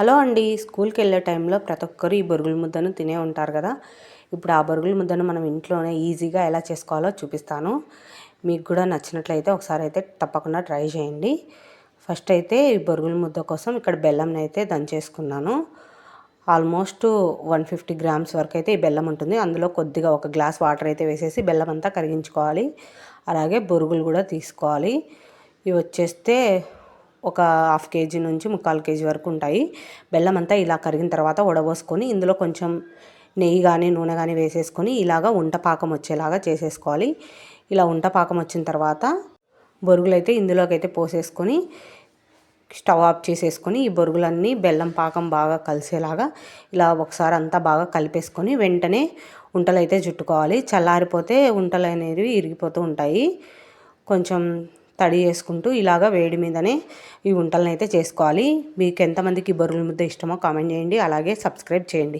Hello అండి. స్కూల్కి వెళ్ళే టైంలో ప్రతి ఒక్కరు ఈ బొరుగుల ముద్దను తినే ఉంటారు కదా. ఇప్పుడు ఆ బొరుగుల ముద్దను మనం ఇంట్లోనే ఈజీగా ఎలా చేసుకోవాలో చూపిస్తాను. మీకు కూడా నచ్చినట్లయితే ఒకసారి అయితే తప్పకుండా ట్రై చేయండి. ఫస్ట్ అయితే ఈ బొరుగుల ముద్ద కోసం ఇక్కడ బెల్లంని అయితే దంచేసుకున్నాను. ఆల్మోస్ట్ వన్ ఫిఫ్టీ గ్రామ్స్ వరకు అయితే ఈ బెల్లం ఉంటుంది. అందులో కొద్దిగా ఒక గ్లాస్ వాటర్ అయితే వేసేసి బెల్లం అంతా కరిగించుకోవాలి. అలాగే బొరుగులు కూడా తీసుకోవాలి. ఇవి వచ్చేస్తే ఒక హాఫ్ కేజీ నుంచి ముక్కాలు కేజీ వరకు ఉంటాయి. బెల్లం అంతా ఇలా కరిగిన తర్వాత ఉడబోసుకొని ఇందులో కొంచెం నెయ్యి కానీ నూనె కానీ వేసేసుకొని ఇలాగ ఉంట పాకం వచ్చేలాగా చేసేసుకోవాలి. ఇలా ఉంట పాకం వచ్చిన తర్వాత బొరుగులైతే ఇందులోకైతే ఇందులోకి అయితే పోసేసుకొని స్టవ్ ఆఫ్ చేసేసుకొని ఈ బొరుగులన్నీ బెల్లం పాకం బాగా కలిసేలాగా ఇలా ఒకసారి అంతా బాగా కలిపేసుకొని వెంటనే ఉంటలు అయితే చుట్టుకోవాలి. చల్లారిపోతే ఉంటలు అనేవి ఇరిగిపోతూ ఉంటాయి. కొంచెం తడి చేసుకుంటూ ఇలాగ వేడి మీదనే ఈ వంటలను అయితే చేసుకోవాలి. మీకు ఎంతమందికి బొరుగుల ముద్ద ఇష్టమో కామెంట్ చేయండి. అలాగే సబ్స్క్రైబ్ చేయండి.